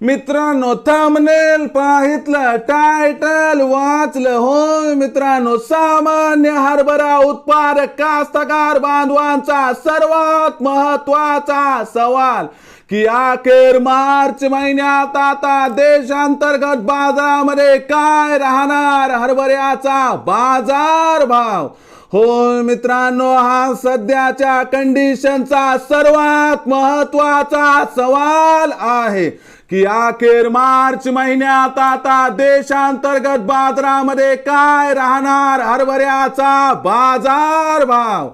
मित्रांनो thumbnail पाहितलं title वाचलं होय मित्रांनो. सामान्य हरभरा उत्पादक कास्तकार बांधवांचा सर्वात महत्त्वाचा सवाल की अखेर मार्च महिन्यात आता देशांतर्गत बाजारामध्ये काय राहणार? हरभऱ्याचा बाजार भाव. होय मित्रांनो हा सध्याच्या कंडिशनचा सर्वात महत्त्वाचा सवाल आहे. की अखेर मार्च महिन्यात आता देशांतर्गत बाजारामध्ये काय राहणार हरभऱ्याचा बाजार भाव?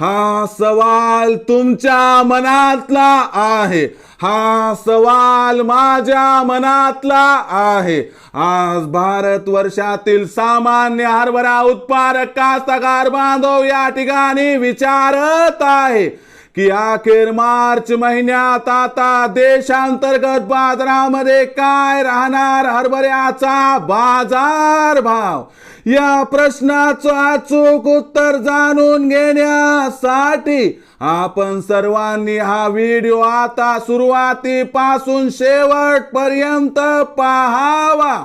हा सवाल तुमच्या मनातला आहे. हा सवाल माझ्या मनातला आहे. आज भारत वर्षातील सामान्य हरभरा उत्पादक कास्तकार बांधव या ठिकाणी विचारत आहे. की अखेर मार्च महिन्यात आता देशांतर्गत बाजारामध्ये काय राहणार? हरभऱ्याचा बाजार भाव. या प्रश्नाचं अचूक उत्तर जाणून घेण्यासाठी आपण सर्वांनी हा व्हिडिओ आता सुरुवातीपासून शेवटपर्यंत पाहावा.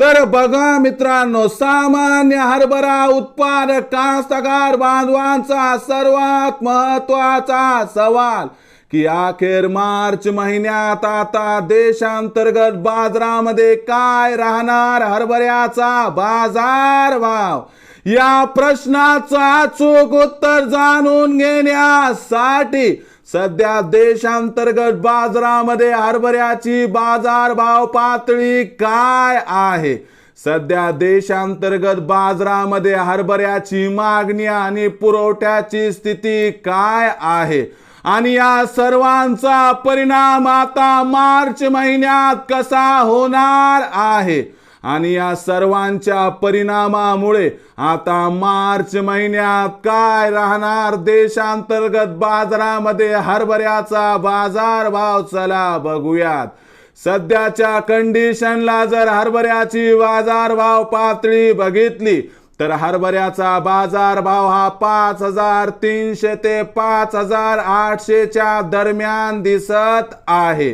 तर बघा मित्रांनो सामान्य हरभरा उत्पादक कास्तकार बांधवांचा सर्वात महत्त्वाचा सवाल की अखेर मार्च महिन्यात आता देशांतर्गत बाजारामध्ये काय राहणार हरभऱ्याचा बाजार भाव? या प्रश्नाचं अचूक उत्तर जाणून घेण्यासाठी सध्या देशांतर्गत बाजारामध्ये हरभऱ्याची बाजारभाव पातळी काय आहे? सध्या देशांतर्गत बाजारामध्ये हरभऱ्याची मागणी आणि पुरवठ्याची स्थिती काय आहे? आणि या सर्वांचा परिणाम आता मार्च महिन्यात कसा होणार आहे? आणि या सर्वांच्या परिणामामुळे आता मार्च महिन्यात काय राहणार देशांतर्गत बाजारामध्ये हरभऱ्याचा बाजार भाव चला बघूयात. सध्याच्या कंडिशनला जर हरभऱ्याची बाजारभाव पातळी बघितली तर हरभऱ्याचा बाजारभाव हा पाच हजार तीनशे ते पाच हजार आठशेच्या दरम्यान दिसत आहे.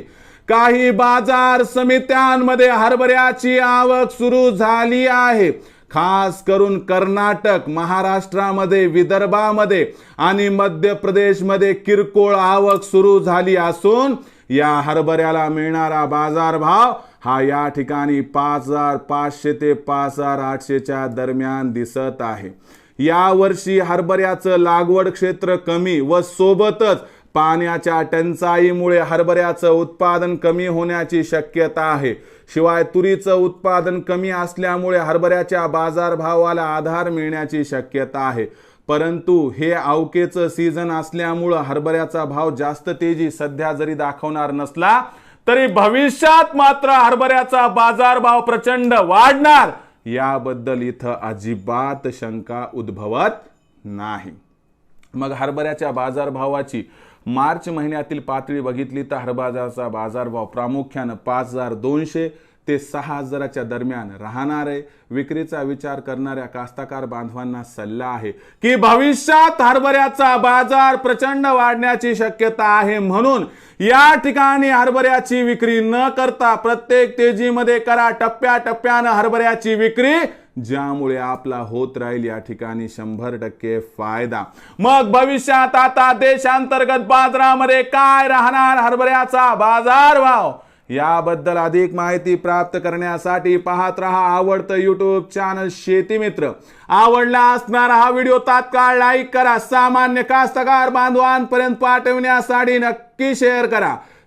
काही बाजार समित्यांमध्ये हरभऱ्याची आवक सुरू झाली आहे. खास करून कर्नाटक महाराष्ट्रामध्ये विदर्भामध्ये आणि मध्य प्रदेशमध्ये किरकोळ आवक सुरू झाली असून या हरभऱ्याला मिळणारा बाजारभाव हा या ठिकाणी पाच हजार पाचशे ते पाच हजार आठशेच्या दरम्यान दिसत आहे. या वर्षी हरभऱ्याचं लागवड क्षेत्र कमी व सोबतच पाण्याच्या टंचाईमुळे हरभऱ्याचं उत्पादन कमी होण्याची शक्यता आहे. शिवाय तुरीचं उत्पादन कमी असल्यामुळे हरभऱ्याच्या बाजारभावाला आधार मिळण्याची शक्यता आहे. परंतु हे अवकेचं सीझन असल्यामुळं हरभऱ्याचा भाव जास्त तेजी सध्या जरी दाखवणार नसला तरी भविष्यात मात्र हरभऱ्याचा बाजारभाव प्रचंड वाढणार. याबद्दल इथं अजिबात शंका उद्भवत नाही. मग हरभऱ्याच्या बाजारभावाची मार्च महिन्यातील पातळी बघितली तर हरभऱ्याचा बाजारभाव प्रामुख्यानं पाच हजार दोनशे ते सहा हजाराच्या दरम्यान राहणार आहे. विक्रीचा विचार करणाऱ्या कास्ताकार बांधवांना सल्ला आहे की भविष्यात हरभऱ्याचा बाजार प्रचंड वाढण्याची शक्यता आहे म्हणून या ठिकाणी हरभऱ्याची विक्री न करता प्रत्येक तेजीमध्ये करा. टप्प्या टप्प्यानं हरभऱ्याची विक्री ज्यामुळे आपला होत राहील या ठिकाणी शंभर टक्के फायदा. मग भविष्यात आता देशांतर्गत बाजारामध्ये काय राहणार? हरभऱ्याचा बाजार भाव याबद्दल अधिक माहिती प्राप्त करण्यासाठी पाहत रहा आवडतं यूट्यूब चॅनल शेती मित्र. आवडला असणारा हा व्हिडिओ तात्काळ लाईक करा. सामान्य कास्तकार बांधवांपर्यंत पाठवण्यासाठी नक्की शेअर करा.